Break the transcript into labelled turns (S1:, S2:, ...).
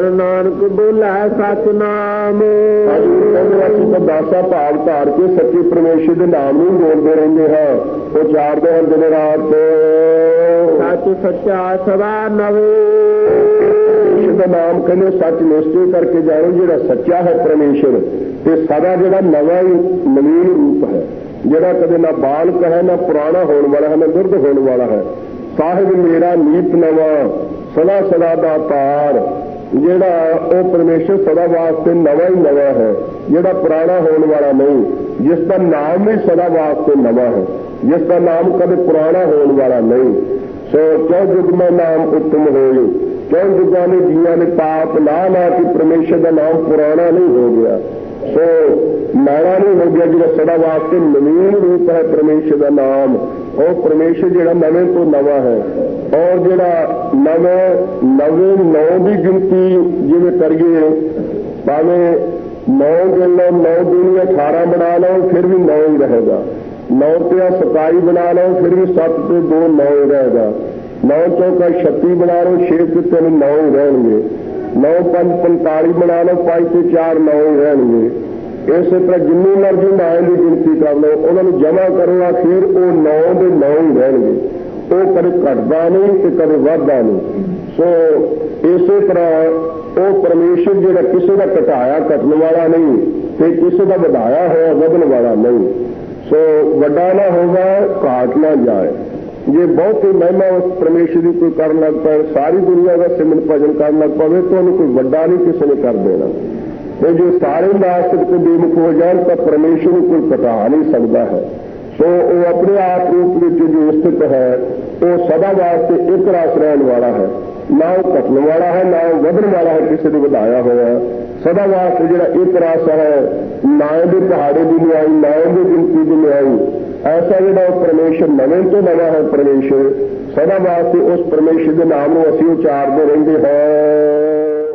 S1: ਗੁਰ ਨਾਨਕ ਬੋਲੇ ਸਚ ਨਾਮ
S2: ਅੱਜ ਕਹਿੰਦੇ ਅਸੀਂ ਤਾਂ ਦਾਸਾ ਭਾਵ ਧਾਰ ਕੇ ਸੱਚੇ ਪਰਮੇਸ਼ਰ ਦੇ ਨਾਮ ਨੂੰ ਬੋਲਦੇ ਰਹਿੰਦੇ ਹਾਂ। ਉਹ ਚਾਰਦੇ ਹਨ ਦਿਨ ਰਾਤ।
S1: ਸਚ ਸੱਚਾ ਸਦਾ ਨਵੇ।
S2: ਦਾ ਨਾਮ ਕਹਿੰਦੇ ਸੱਚ ਨਿਸ਼ਚੈ ਕਰਕੇ ਜਾਣੋ ਜਿਹੜਾ ਸੱਚਾ ਹੈ ਪਰਮੇਸ਼ਰ। ਤੇ ਸਦਾ ਜਿਹੜਾ ਨਵਾਂ ਹੀ ਨਵੀਨ ਰੂਪ ਹੈ। ਜਿਹੜਾ ਕਦੇ ਨਾ ਬਾਲਕ ਹੈ ਨਾ ਪੁਰਾਣਾ ਹੋਣ ਵਾਲਾ ਹੈ ਨਾ ਦੁਰਦ ਹੋਣ ਵਾਲਾ ਹੈ। ਸਾਹਿਬ ਮੇਰਾ ਨੀਤ ਨਵਾਂ। ਸਦਾ ਸਦਾ ਦਾ ਪਾਰ ਜਿਹੜਾ ਉਹ ਪਰਮੇਸ਼ਰ ਸਦਾ ਵਾਸਤੇ ਨਵਾਂ ਹੀ ਨਵਾਂ ਹੈ, ਜਿਹੜਾ ਪੁਰਾਣਾ ਹੋਣ ਵਾਲਾ ਨਹੀਂ, ਜਿਸ ਦਾ ਨਾਮ ਵੀ ਸਦਾ ਵਾਸਤੇ ਨਵਾਂ ਹੈ, ਜਿਸ ਦਾ ਨਾਮ ਕਦੇ ਪੁਰਾਣਾ ਹੋਣ ਵਾਲਾ ਨਹੀਂ। ਸੋ ਕਿਉ ਜੁਗ ਮੈਂ ਨਾਮ ਉਤਮ ਹੋਏ? ਕਿਉਂ ਜੁਗਾਂ ਨੇ ਜੀਆਂ ਨੇ ਪਾਪ ਨਾ ਲਾ ਕੇ ਪਰਮੇਸ਼ਰ ਦਾ ਨਾਮ ਪੁਰਾਣਾ ਨਹੀਂ ਹੋ ਗਿਆ? ਸੋ ਮਾੜਾ ਨਹੀਂ ਹੋ ਗਿਆ ਜਿਹੜਾ ਸਦਾ ਵਾਸਤੇ ਨਵੀਨ ਰੂਪ ਹੈ ਪਰਮੇਸ਼ਰ ਦਾ ਨਾਮ। ਉਹ ਪਰਮੇਸ਼ਰ ਜਿਹੜਾ ਨਵੇਂ ਤੋਂ ਨਵਾਂ ਹੈ। ਔਰ ਜਿਹੜਾ ਨਵੇਂ ਨਵੇਂ ਨੌ ਦੀ ਗਿਣਤੀ ਜਿਵੇਂ ਕਰੀਏ, ਭਾਵੇਂ 9 ਗਿਣ ਨੌ 9 ਦੁਨੀਆ 18 ਬਣਾ ਲਓ, ਫਿਰ ਵੀ ਨੌ ਹੀ ਰਹੇਗਾ। ਨੌ ਤੇ 27 ਬਣਾ ਲਓ, ਫਿਰ ਵੀ 7 ਤੇ 2 9 ਹੀ ਰਹੇਗਾ। 9 ਚੌਕਾ 36 ਬਣਾ ਲਓ 6 ਤੇ 3 ਨੌ ਰਹਿਣਗੇ। 9 5 45 ਬਣਾ ਲਓ 5 ਤੇ 4 9 ਰਹਿਣਗੇ। ਇਸੇ ਤਰ੍ਹਾਂ ਜਿੰਨੀ ਮਰਜ਼ੀ ਨਾਮ ਦੀ ਗਿਣਤੀ ਕਰ ਲਓ, ਉਹਨਾਂ ਨੂੰ ਜਮਾ ਕਰੋ, ਆਖਿਰ ਉਹ 9 ਦੇ 9 ਹੀ ਰਹਿਣਗੇ। ਉਹ ਕਦੇ ਘਟਦਾ ਨਹੀਂ ਤੇ ਕਦੇ ਵੱਧਦਾ ਨਹੀਂ। ਸੋ ਇਸੇ ਤਰ੍ਹਾਂ ਉਹ ਪਰਮੇਸ਼ਰ ਜਿਹੜਾ ਕਿਸੇ ਦਾ ਘਟਾਇਆ, ਘਟਣ ਵਾਲਾ ਨਹੀਂ ਤੇ ਕਿਸੇ ਦਾ ਵਧਾਇਆ ਹੋਇਆ, ਵਧਣ ਵਾਲਾ ਨਹੀਂ। ਸੋ ਵੱਡਾ ਨਾ ਹੋਗਾ ਘਾਟ ਨਾ ਜਾਏ। ਜੇ ਬਹੁਤੀ ਮਹਿਮਾ ਉਸ ਪਰਮੇਸ਼ਰ ਦੀ ਕੋਈ ਕਰਨ ਲੱਗ ਪਏ, ਸਾਰੀ ਦੁਨੀਆ ਦਾ ਸਿਮਰਨ ਭਜਨ ਕਰਨ ਲੱਗ ਪਵੇ, ਤਾਂ ਉਹਨੂੰ ਕੋਈ ਵੱਡਾ ਨਹੀਂ ਕਿਸੇ ਨੇ ਕਰ ਦੇਣਾ। ਤੇ ਜੇ ਸਾਰੇ ਨਾਸਤਿਕ ਤੇ ਬੇਮੁਖ ਹੋ ਜਾਣ, ਤਾਂ ਪਰਮੇਸ਼ਰ ਨੂੰ ਕੋਈ ਘਟਾ ਨਹੀਂ ਸਕਦਾ ਹੈ। ਸੋ ਉਹ ਆਪਣੇ ਆਪ ਰੂਪ ਵਿੱਚ ਜੋ ਸਥਿਤ ਹੈ, ਉਹ ਸਦਾ ਵਾਸਤੇ ਇੱਕ ਰਸ ਰਹਿਣ ਵਾਲਾ ਹੈ। ਨਾ ਉਹ ਘਟਣ ਵਾਲਾ ਹੈ, ਨਾ ਉਹ ਵਧਣ ਵਾਲਾ ਹੈ, ਕਿਸੇ ਨੂੰ ਵਧਾਇਆ ਹੋਇਆ ਸਦਾ ਵਾਸਤੇ ਜਿਹੜਾ ਇੱਕ ਰਸ ਹੈ, ਨਾ ਇਹਦੇ ਪਹਾੜੇ ਦੀ ਨਿਆਈ ਨਾ ਇਹਦੀ ਗਿਣਤੀ ਦੀ ਨਿਆਈ ਐਸਾ ਜਿਹੜਾ ਉਹ ਪਰਮੇਸ਼ਰ ਨਵੇਂ ਤੋਂ ਨਵਾਂ ਹੈ ਪਰਮੇਸ਼ਰ, ਸਦਾ ਵਾਸਤੇ ਉਸ ਪਰਮੇਸ਼ਰ ਦੇ ਨਾਮ ਨੂੰ ਅਸੀਂ ਉਚਾਰਦੇ ਰਹਿੰਦੇ ਹਾਂ।